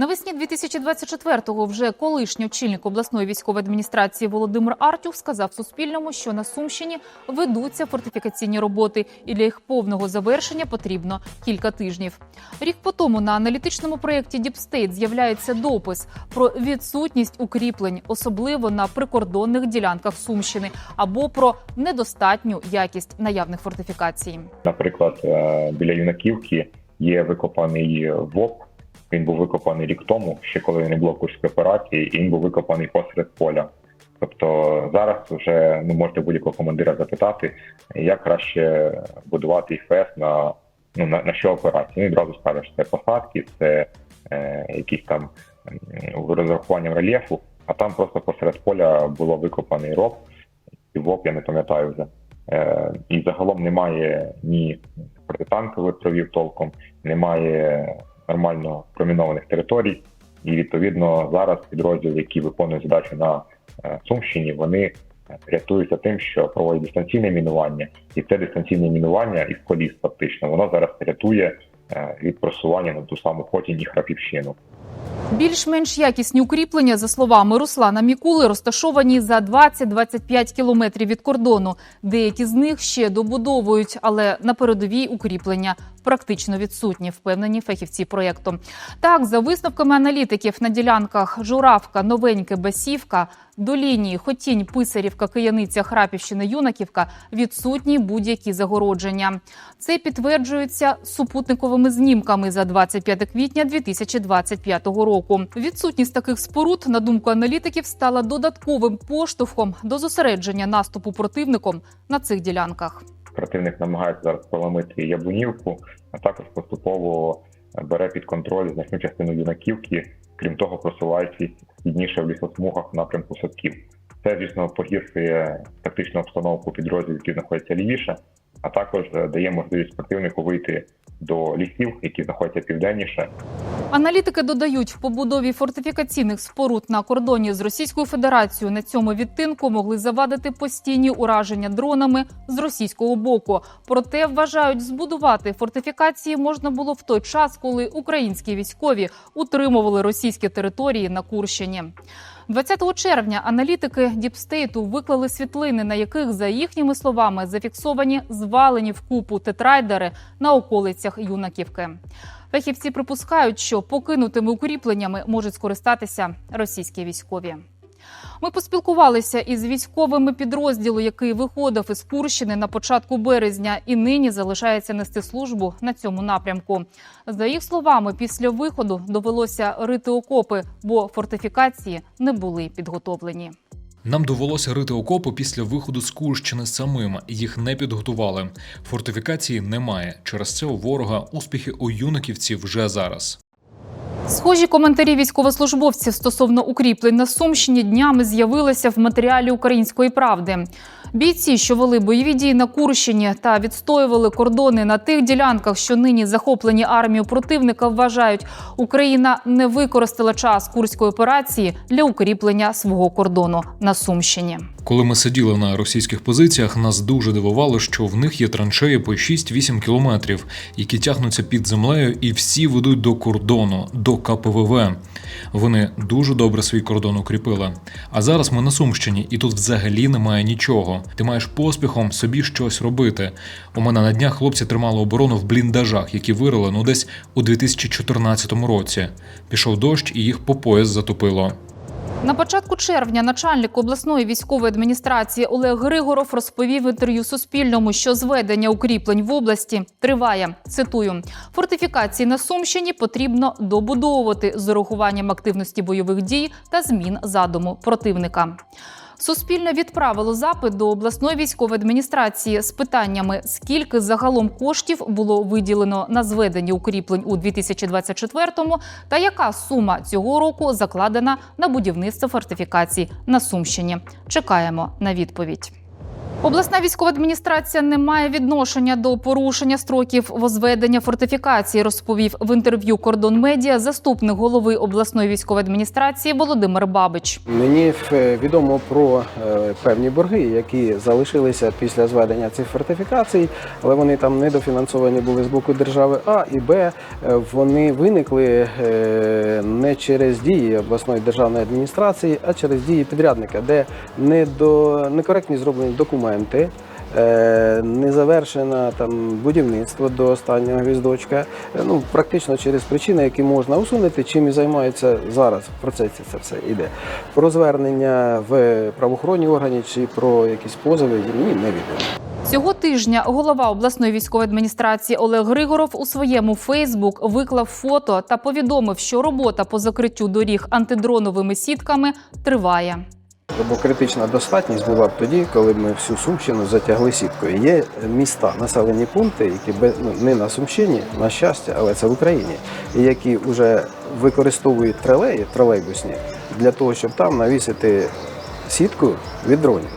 Навесні 2024-го вже колишній очільник обласної військової адміністрації Володимир Артюх сказав Суспільному, що на Сумщині ведуться фортифікаційні роботи, і для їх повного завершення потрібно кілька тижнів. Рік по тому на аналітичному проєкті Діпстейт з'являється допис про відсутність укріплень, особливо на прикордонних ділянках Сумщини, або про недостатню якість наявних фортифікацій. Наприклад, е, біля юнаківки є викопаний ВОП. Він був викопаний рік тому, ще коли не було курської операції, і він був викопаний посеред поля. Тобто зараз вже ну можете будь-якого командира запитати, як краще будувати ІФС на ну на, на що операції. Він одразу скаже, що це посадки, це е, якісь там розрахуванням рельєфу, а там просто посеред поля було викопаний роб, і ВОП, я не пам'ятаю вже. Е, і загалом немає ні протитанкових провів толком, немає нормально промінованих територій, і відповідно зараз підрозділи, які виконують задачу на е, Сумщині, вони е, рятуються тим, що проводять дистанційне мінування, і це дистанційне мінування і в коліс фактично воно зараз рятує від просування на ту саму Хотінь і Храпівщину. Більш-менш якісні укріплення, за словами Руслана Мікули, розташовані за 20-25 кілометрів від кордону. Деякі з них ще добудовують, але на передовій укріплення практично відсутні, впевнені фахівці проєкту. Так, за висновками аналітиків на ділянках Журавка, Новеньке, Басівка, до лінії Хотінь, Писарівка, Кияниця, Храпівщина, Юнаківка відсутні будь-які загородження. Це підтверджується супутниковими знімками за 25 квітня 2025 року. Відсутність таких споруд, на думку аналітиків, стала додатковим поштовхом до зосередження наступу противником на цих ділянках. Противник намагається зараз поламити Яблунівку, а також поступово бере під контроль значну частину юнаківки, крім того, просуваючись підніше в лісосмугах в напрямку садків. Це, звісно, погіршує тактичну обстановку підрозділів, які знаходяться лівіше, а також е, дає можливість противнику вийти до лісів, які знаходяться південніше, Аналітики додають, в побудові фортифікаційних споруд на кордоні з Російською Федерацією на цьому відтинку могли завадити постійні ураження дронами з російського боку. Проте вважають, збудувати фортифікації можна було в той час, коли українські військові утримували російські території на Курщині. 20 червня аналітики Діпстейту виклали світлини, на яких, за їхніми словами, зафіксовані звалені в купу тетрайдери на околицях Юнаківки. Фахівці припускають, що покинутими укріпленнями можуть скористатися російські військові. Ми поспілкувалися із військовими підрозділу, який виходив із Курщини на початку березня і нині залишається нести службу на цьому напрямку. За їх словами, після виходу довелося рити окопи, бо фортифікації не були підготовлені. Нам довелося рити окопи після виходу з Курщини самим. Їх не підготували. Фортифікації немає. Через це у ворога успіхи у юниківці вже зараз. Схожі коментарі військовослужбовців стосовно укріплень на Сумщині днями з'явилися в матеріалі української правди. Бійці, що вели бойові дії на Курщині та відстоювали кордони на тих ділянках, що нині захоплені армією противника, вважають, Україна не використала час курської операції для укріплення свого кордону на Сумщині. Коли ми сиділи на російських позиціях, нас дуже дивувало, що в них є траншеї по 6-8 кілометрів, які тягнуться під землею, і всі ведуть до кордону, до КПВВ. Вони дуже добре свій кордон укріпили. А зараз ми на Сумщині, і тут взагалі немає нічого. Ти маєш поспіхом собі щось робити. У мене на днях хлопці тримали оборону в бліндажах, які вирили ну десь у 2014 році. Пішов дощ, і їх по пояс затопило. На початку червня начальник обласної військової адміністрації Олег Григоров розповів інтерв'ю Суспільному, що зведення укріплень в області триває. Цитую: фортифікації на Сумщині потрібно добудовувати з урахуванням активності бойових дій та змін задуму противника. Суспільне відправило запит до обласної військової адміністрації з питаннями, скільки загалом коштів було виділено на зведення укріплень у 2024-му та яка сума цього року закладена на будівництво фортифікацій на Сумщині. Чекаємо на відповідь. Обласна військова адміністрація не має відношення до порушення строків возведення фортифікації, розповів в інтерв'ю Кордон Медіа заступник голови обласної військової адміністрації Володимир Бабич. Мені е, відомо про е, певні борги, які залишилися після зведення цих фортифікацій, але вони там недофінансовані були з боку держави А і Б. Е, Вони виникли не через дії обласної державної адміністрації, а через дії підрядника, де недо, некоректні зроблені документи. Е, Не завершено там будівництво до останнього гвіздочка. Е, Ну практично через причини, які можна усунути, чим і займаються зараз. В процесі це все йде. Про звернення в правоохоронні органи чи про якісь позови мені невідомо. Цього тижня голова обласної військової адміністрації Олег Григоров у своєму Фейсбук виклав фото та повідомив, що робота по закриттю доріг антидроновими сітками триває. Бо критична достатність була б тоді, коли ми всю Сумщину затягли сіткою. Є міста, населені пункти, які ну, не на Сумщині, на щастя, але це в Україні, і які вже використовують тролеї, тролейбусні, для того, щоб там навісити сітку від дронів.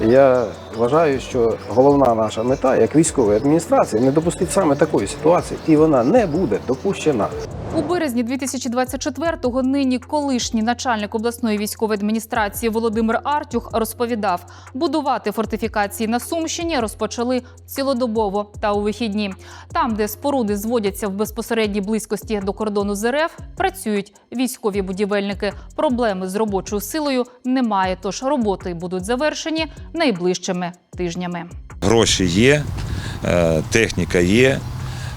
Я вважаю, що головна наша мета, як військової адміністрації, не допустити саме такої ситуації, і вона не буде допущена. У березні 2024-го нині колишній начальник обласної військової адміністрації Володимир Артюх розповідав, будувати фортифікації на Сумщині розпочали цілодобово та у вихідні. Там, де споруди зводяться в безпосередній близькості до кордону з РФ, працюють військові будівельники. Проблеми з робочою силою немає, тож роботи будуть завершені найближчими тижнями. Гроші є, е, техніка є,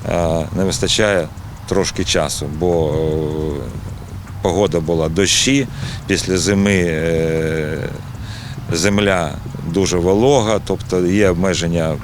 е, не вистачає трошки часу, бо е, погода була дощі, після зими е, земля дуже волога, тобто є обмеження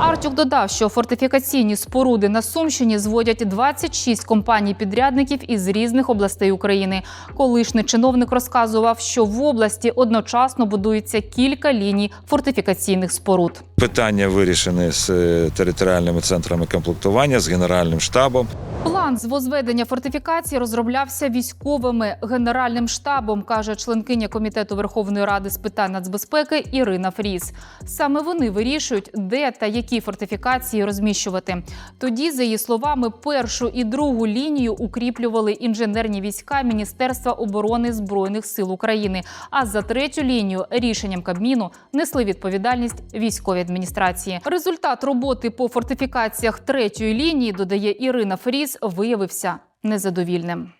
Артюк додав, що фортифікаційні споруди на Сумщині зводять 26 компаній-підрядників із різних областей України. Колишній чиновник розказував, що в області одночасно будується кілька ліній фортифікаційних споруд. Питання вирішені з е, територіальними центрами комплектування, з Генеральним штабом. План з возведення фортифікації розроблявся військовими генеральним штабом, каже членкиня комітету Верховної Ради з питань нацбезпеки Ірина Фріс. Саме вони вирішують, де та які фортифікації розміщувати. Тоді, за її словами, першу і другу лінію укріплювали інженерні війська Міністерства оборони збройних сил України. А за третю лінію рішенням Кабміну несли відповідальність військовій адміністрації. Результат роботи по фортифікаціях третьої лінії, додає Ірина Фріс, виявився незадовільним.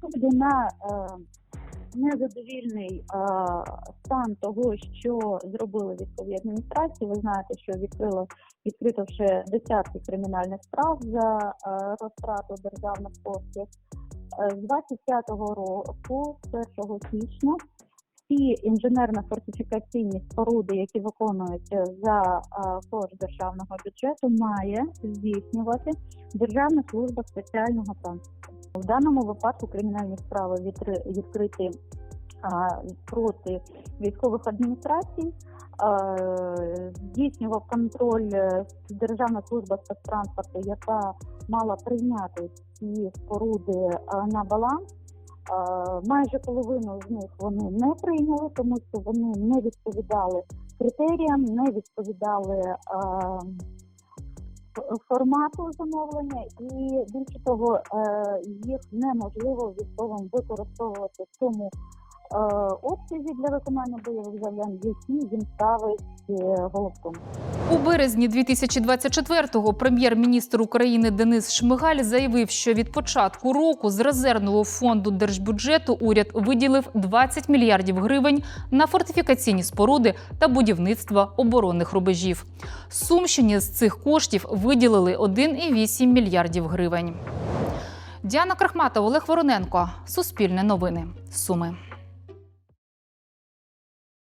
Тобто на е, незадовільний е, стан того, що зробили військові адміністрації. Ви знаєте, що відкрило відкрито вже десятки кримінальних справ за е, розтрату державних коштів. Е, З 25-го року, 1 січня, всі інженерно-фортифікаційні споруди, які виконуються за е, кошт державного бюджету, має здійснювати Державна служба спеціального транспорту. В даному випадку кримінальні справи відкри- відкриті проти військових адміністрацій. Здійснював контроль е, Державна служба спецтранспорту, яка мала прийняти ці споруди на баланс. Майже половину з них вони не прийняли, тому що вони не відповідали критеріям, не відповідали формату замовлення, і більше того, е, їх неможливо військовим використовувати в тому обсязі для виконання бойових завдань, які їм ставить е, головком. У березні 2024-го прем'єр-міністр України Денис Шмигаль заявив, що від початку року з резервного фонду держбюджету уряд виділив 20 мільярдів гривень на фортифікаційні споруди та будівництво оборонних рубежів. Сумщині з цих коштів виділили 1,8 мільярдів гривень. Діана Крахматова, Олег Вороненко. Суспільне новини. Суми.